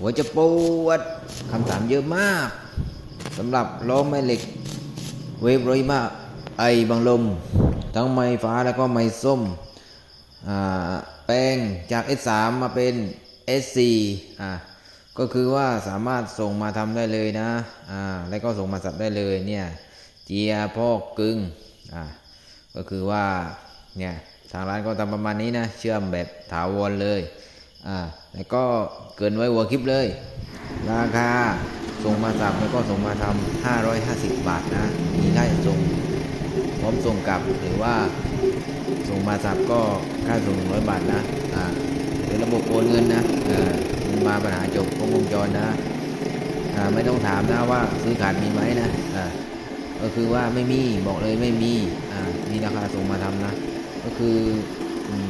หัวจะปวดคำถามเยอะมากสำหรับล้อแม่เหล็ก เวฟรอยมาไอบังลม ทั้งไม้ฟ้าแล้วก็ไม้ส้ม แปลงจาก S3 มาเป็น S4 อ่าก็คือว่าสามารถส่งมาทำได้เลยนะ อ่า แล้วก็ส่งมาสับได้เลยเนี่ย เจียพอกกึ่ง อ่า ก็คือว่า เนี่ย ทางร้านก็ทำประมาณนี้นะ เชื่อมแบบถาวรเลย อ่าแล้วก็เกินไว้หัวคลิปเลย ราคาส่งมาสับแล้วก็ส่งมาทำ550 บาทนะมีค่าส่งพร้อมส่งกลับหรือว่าส่งมาสับก็ค่าส่ง100 บาทนะอ่าเป็นระบบโอนเงินนะเออมันมาปัญหาจบครบวงจรนะอ่าไม่ต้องถามนะว่าซื้อขาดมีไหมนะอ่าก็คือว่าไม่มีบอกเลยไม่มีอ่ามีราคาส่งมาทำนะ ก็คือ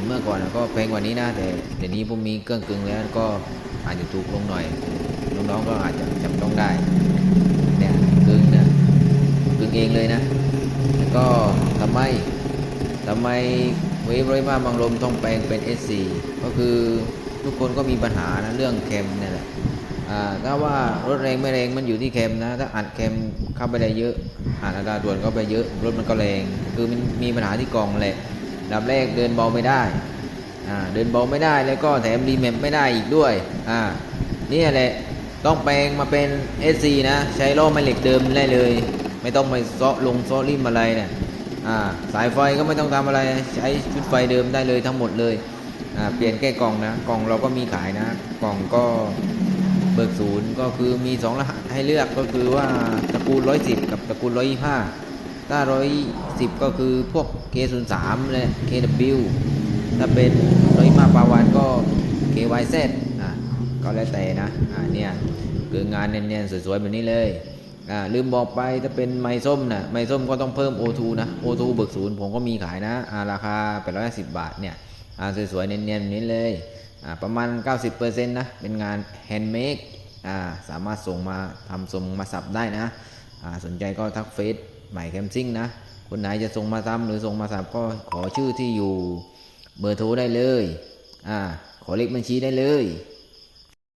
เมื่อก่อนก็แพงกว่านี้นะแต่เดี๋ยวนี้ผมมีเครื่องกึ่งแล้วก็อาจจะถูกลงหน่อยน้องๆก็อาจจะจับต้องได้เนี่ยกึ่งนะกึ่งเองเลยนะแล้วก็ทำไมทำไมเวฟร้อยมาบางลมต้องแปลงเป็น S4 ก็คือทุกคนก็มีปัญหานะเรื่องแคมเนี่ยแหละถ้าว่ารถแรงไม่แรงมันอยู่ที่แคมนะถ้าอัดแคมเข้าไปได้เยอะอัดอัตราด่วนเข้าไปเยอะรถมันก็แรง คือมันมีปัญหาที่กองแหละ ดับแรกเดินเบาไม่ได้เดินเบาไม่ได้แล้วก็แถมรีแมปไม่ได้อีกด้วยนี่แหละต้องแปลงมาเป็น SC นะ ใช้ล้อแม่เหล็กเดิมได้เลย ไม่ต้องไปซาะลงซาะริมอะไรเนี่ยสายไฟก็ไม่ต้องทำอะไรใช้ชุดไฟเดิมได้เลยทั้งหมดเลยเปลี่ยนแค่กล่องนะกล่องเราก็มีขายนะ กล่องก็เบิกศูนย์ก็คือมีสองรหัสให้เลือกก็คือว่าตระกูลร้อยสิบกับตระกูลร้อยห้า ถ้าร้อยสิบก็คือพวก K03 และ KW ถ้าเป็นร้อยห้าปาวานก็ KYZ อะก็แล้วแต่นะอ่าเนี่ยคืองานเนียนๆสวยๆแบบนี้เลยอ่าลืมบอกไปถ้าเป็นไม้ส้มนะไม้ส้มก็ต้องเพิ่ม O2 นะ O2 เบิกศูนย์ผมก็มีขายนะอ่าราคา 850 บาทเนี่ยอ่าสวยๆเนียนๆแบบนี้เลยอ่าประมาณ 90%นะเป็นงานแฮนด์เมดอ่าสามารถส่งมาทำส่งมาสับได้นะอ่าสนใจก็ทักเฟซ ใหม่แคมซิ่งนะ คนไหนจะส่งมาทำหรือส่งมาสับก็ขอชื่อที่อยู่เบอร์โทรได้เลย อ่า ขอเลขบัญชีได้เลย